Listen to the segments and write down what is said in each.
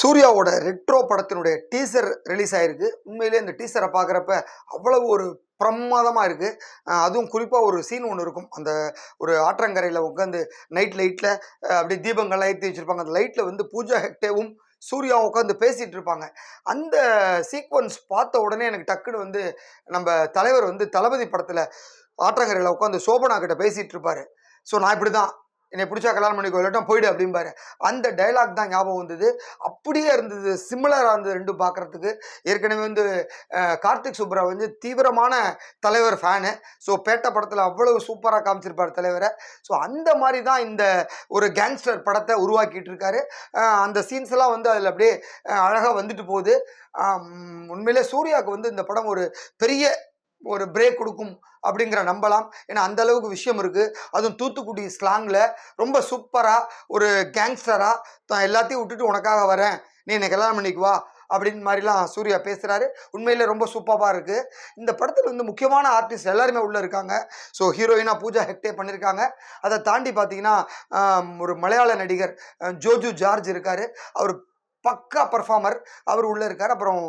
சூர்யாவோட ரெட்ரோ படத்தினுடைய teaser release ஆயிருக்கு. உண்மையிலே இந்த டீசரை பார்க்குறப்ப அவ்வளவு ஒரு பிரமாதமாக இருக்குது அதுவும் குறிப்பாக ஒரு சீன் ஒன்று இருக்கும். அந்த ஒரு ஆற்றங்கரையில் உட்காந்து நைட் லைட்டில் அப்படியே தீபங்கள்லாம் ஏற்றி வச்சுருப்பாங்க. அந்த லைட்டில் வந்து பூஜா ஹெக்டேவும் சூர்யா உட்காந்து பேசிகிட்டு இருப்பாங்க. அந்த சீக்வன்ஸ் பார்த்த உடனே எனக்கு டக்குன்னு வந்து நம்ம தலைவர் வந்து தளபதி படத்தில் ஆற்றங்கரையில் உட்காந்து சோபனா கிட்ட பேசிகிட்டு இருப்பார். ஸோ நான் இப்படி தான் என்னை பிடிச்சா கல்யாணம் பண்ணிக்கோ இல்லாட்டா போயிடு அப்படிம்பாரு. அந்த டைலாக் தான் ஞாபகம் வந்தது. அப்படியே இருந்தது சிமிலராக இருந்தது ரெண்டும் பார்க்குறதுக்கு. ஏற்கனவே வந்து கார்த்திக் சுப்ரா வந்து தீவிரமான தலைவர் ஃபேனு ஸோ பேட்ட படத்தில் அவ்வளவு சூப்பராக காமிச்சிருப்பார் தலைவரை. ஸோ அந்த மாதிரி தான் இந்த ஒரு கேங்ஸ்டர் படத்தை உருவாக்கிட்டு இருக்காரு. அந்த சீன்ஸ் எல்லாம் வந்து அதில் அப்படியே அழகாக வந்துட்டு போகுது. உண்மையிலே சூர்யாவுக்கு வந்து இந்த படம் ஒரு பெரிய ஒரு பிரேக் கொடுக்கும் அப்படிங்கிற நம்பலாம். ஏன்னா அந்த அளவுக்கு விஷயம் இருக்குது அதுவும் தூத்துக்குடி ஸ்லாங்கில் ரொம்ப சூப்பராக ஒரு கேங்ஸ்டராக தான் எல்லாத்தையும் விட்டுட்டு உனக்காக வரேன். நீ என்னை கல்யாணம் பண்ணிக்குவா அப்படின்னு மாதிரிலாம் சூர்யா பேசுகிறாரு உண்மையில் ரொம்ப சூப்பராக இருக்குது இந்த படத்தில் வந்து முக்கியமான ஆர்டிஸ்ட் எல்லாருமே உள்ளே இருக்காங்க. ஸோ ஹீரோயினாக பூஜா ஹெக்டே பண்ணியிருக்காங்க அதை தாண்டி பார்த்தீங்கன்னா ஒரு மலையாள நடிகர் ஜோஜு ஜார்ஜ் இருக்கார். அவர் பக்கா பர்ஃபார்மர் அவர் உள்ளே இருக்கார். அப்புறம்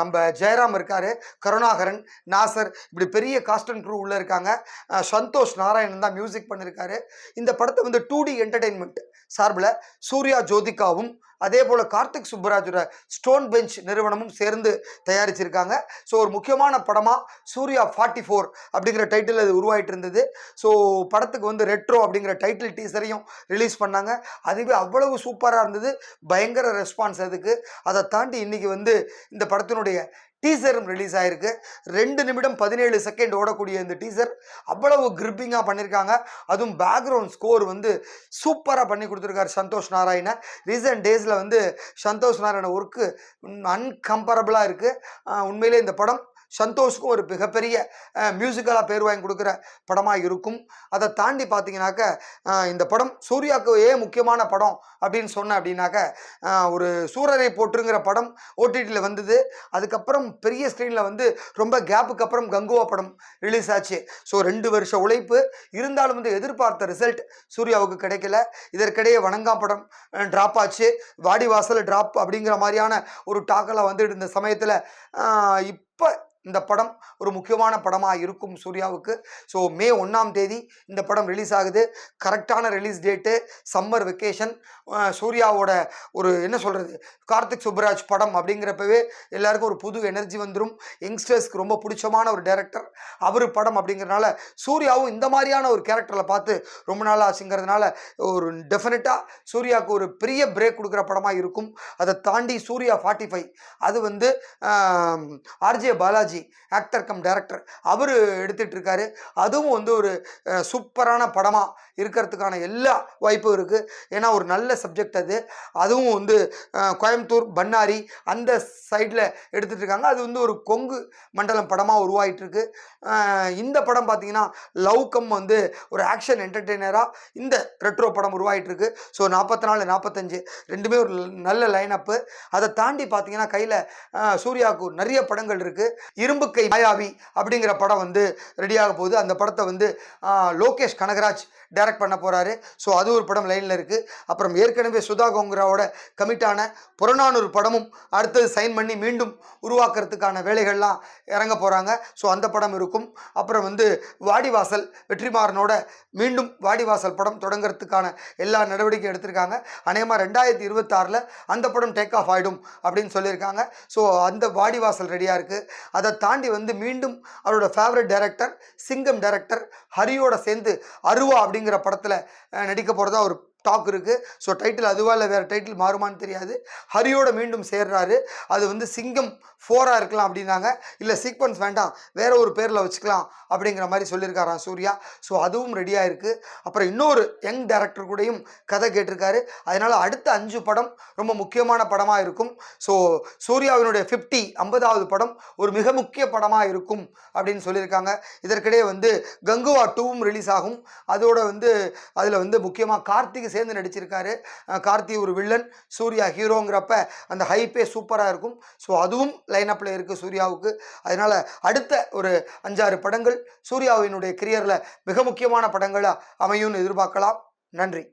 நம்ம ஜெயராம் இருக்கார். கருணாகரன் நாசர் இப்படி பெரிய காஸ்ட் அண்ட் க்ரூ உள்ளே இருக்காங்க. சந்தோஷ் நாராயணன் தான் மியூசிக் பண்ணியிருக்காரு இந்த படத்தை வந்து டூ டி என்டர்டெயின்மெண்ட் சார்பில் சூர்யா ஜோதிகாவும் அதே போல் கார்த்திக் சுப்பராஜோட ஸ்டோன் பெஞ்ச் நிறுவனமும் சேர்ந்து தயாரிச்சிருக்காங்க. ஸோ ஒரு முக்கியமான படமாக சூர்யா ஃபார்ட்டி ஃபோர் அப்படிங்கிற டைட்டில் அது உருவாயிட்டு இருந்தது ஸோ படத்துக்கு வந்து ரெட்ரோ அப்படிங்கிற டைட்டில் டீசரையும் ரிலீஸ் பண்ணாங்க. அதுவே அவ்வளவு சூப்பராக இருந்தது. பயங்கர ரெஸ்பான்ஸ் அதுக்கு. அதை தாண்டி இன்றைக்கி வந்து இந்த படத்தினுடைய டீசரும் ரிலீஸ் ஆயிருக்கு. ரெண்டு நிமிடம் பதினேழு செகண்ட் ஓடக்கூடிய இந்த டீசர் அவ்வளவு கிரிப்பிங்காக பண்ணியிருக்காங்க அதுவும் பேக்ரவுண்ட் ஸ்கோர் வந்து சூப்பராக பண்ணி கொடுத்துருக்காரு சந்தோஷ் நாராயணன் ரீசன்ட் டேஸில் வந்து சந்தோஷ் நாராயண ஒர்க்கு அன்கம்பரபிளாக இருக்குது உண்மையிலே இந்த படம் சந்தோஷ்க்கும் ஒரு மிகப்பெரிய மியூசிக்கலாக பேர் வாங்கி கொடுக்குற படமாக இருக்கும். அதை தாண்டி பார்த்தீங்கன்னாக்க இந்த படம் சூர்யாவுக்கு ஏன் முக்கியமான படம் அப்படின்னு சொன்னேன் அப்படின்னாக்க ஒரு சூரரை போட்டுருங்கிற படம் ஓடிடியில் வந்தது. அதுக்கப்புறம் பெரிய ஸ்க்ரீனில் வந்து ரொம்ப கேப்புக்கு அப்புறம் கங்குவா படம் ரிலீஸ் ஆச்சு. ஸோ ரெண்டு வருஷ உழைப்பு. இருந்தாலும் வந்து எதிர்பார்த்த ரிசல்ட் சூர்யாவுக்கு கிடைக்கல. இதற்கிடையே வணங்கா படம் ட்ராப் ஆச்சு. வாடிவாசல் ட்ராப் அப்படிங்கிற மாதிரியான ஒரு டாக்கெல்லாம் வந்துட்டு இருந்த சமயத்தில் இப் இப்போ இந்த படம் ஒரு முக்கியமான படமாக இருக்கும் சூர்யாவுக்கு. ஸோ மே ஒன்றாம் தேதி இந்த படம் ரிலீஸ் ஆகுது. கரெக்டான ரிலீஸ் டேட்டு சம்மர் வெக்கேஷன் சூர்யாவோட ஒரு என்ன சொல்கிறது கார்த்திக் சுப்ராஜ் படம் அப்படிங்கிறப்பவே எல்லாருக்கும் ஒரு புது எனர்ஜி வந்துடும் யங்ஸ்டர்ஸ்க்கு ரொம்ப பிடிச்சமான ஒரு டேரக்டர் அவர் படம் அப்படிங்கிறனால சூர்யாவும் இந்த மாதிரியான ஒரு கேரக்டரில் பார்த்து ரொம்ப நாள் ஆச்சுங்கிறதுனால ஒரு டெஃபினட்டாக சூர்யாவுக்கு ஒரு பெரிய பிரேக் கொடுக்குற படமாக இருக்கும். அதை தாண்டி சூர்யா ஃபார்ட்டி ஃபைவ் அது வந்து RJ Balaji actor cum director அவர் எடுத்துகிட்டு இருக்காரு அதுவும் வந்து ஒரு சூப்பரான படமாக இருக்கிறதுக்கான எல்லா வாய்ப்பும் இருக்குது ஏன்னா ஒரு நல்ல சப்ஜெக்ட் அது. அதுவும் வந்து கோயம்புத்தூர் பண்ணாரி அந்த சைடில் எடுத்துட்டு இருக்காங்க அது வந்து ஒரு கொங்கு மண்டலம் படமாக உருவாயிட்டு இருக்கு இந்த படம் பார்த்தீங்கன்னா லவ் கம் வந்து ஒரு ஆக்ஷன் என்டர்டெய்னராக இந்த ரெட்ரோ படம் உருவாயிட்டு இருக்கு ஸோ நாற்பத்தி நாலு நாற்பத்தஞ்சு ரெண்டுமே ஒரு நல்ல லைனப்பு அதை தாண்டி பார்த்தீங்கன்னா கையில் சூர்யாவுக்கு நிறைய படங்கள் இருக்குது இரும்பு கை மாயாவி அப்படிங்கிற படம் வந்து ரெடியாக போகுது. அந்த படத்தை வந்து லோகேஷ் கனகராஜ் டைரக்ட் பண்ண போகிறாரு ஸோ அது ஒரு படம் லைனில் இருக்குது அப்புறம் ஏற்கனவே சுதா கோங்கராவோட கமிட்டான புறநானூறு படமும் அடுத்தது சைன் பண்ணி மீண்டும் உருவாக்குறதுக்கான வேலைகள்லாம் இறங்க போகிறாங்க ஸோ அந்த படம் இருக்கும். அப்புறம் வந்து வாடிவாசல் வெற்றிமாறனோட மீண்டும் வாடிவாசல் படம் தொடங்குறதுக்கான எல்லா நடவடிக்கையும் எடுத்திருக்காங்க. அநேகமாக ரெண்டாயிரத்தி இருபத்தாறில் அந்த படம் டேக் ஆஃப் ஆகிடும் அப்படின்னு சொல்லியிருக்காங்க. ஸோ அந்த வாடிவாசல் ரெடியாக இருக்குது அதை தாண்டி வந்து மீண்டும் அவரோட ஃபேவரட் டைரக்டர் சிங்கம் டைரக்டர் ஹரியோட சேர்ந்து அருவா அப்படிங்கிற படத்தில் நடிக்க போகிறதா ஒரு டாக் இருக்குது ஸோ டைட்டில் அதுவா இல்லை வேறு டைட்டில் மாறுமான்னு தெரியாது. ஹரியோட மீண்டும் சேர்றாரு. அது வந்து சிங்கம் ஃபோராக இருக்கலாம் அப்படின்னாங்க. இல்லை சீக்வன்ஸ் வேண்டாம். வேற ஒரு பேரில் வச்சுக்கலாம் அப்படிங்கிற மாதிரி சொல்லியிருக்காராம் சூர்யா. ஸோ அதுவும் ரெடியாக இருக்குது அப்புறம் இன்னொரு யங் டேரக்டர் கூடயும் கதை கேட்டிருக்காரு. அதனால் அடுத்த அஞ்சு படம் ரொம்ப முக்கியமான படமாக இருக்கும். ஸோ சூர்யாவினுடைய ஃபிஃப்டி ஐம்பதாவது படம் ஒரு மிக முக்கிய படமாக இருக்கும் அப்படின்னு சொல்லியிருக்காங்க. இதற்கிடையே வந்து கங்குவா டூவும் ரிலீஸ் ஆகும். அதோட வந்து அதில் வந்து முக்கியமாக கார்த்திக் சேர்ந்து நடிச்சிருக்காரு. கார்த்தி ஒரு வில்லன் சூர்யா ஹீரோங்கிறப்ப அந்த ஹைப்பே சூப்பராக இருக்கும். ஸோ அதுவும் லைன் அப்பில் இருக்குது சூர்யாவுக்கு. அதனால் அடுத்த ஒரு அஞ்சாறு படங்கள் சூர்யாவினுடைய கரியரில் மிக முக்கியமான படங்களாக அமையும்னு எதிர்பார்க்கலாம். நன்றி.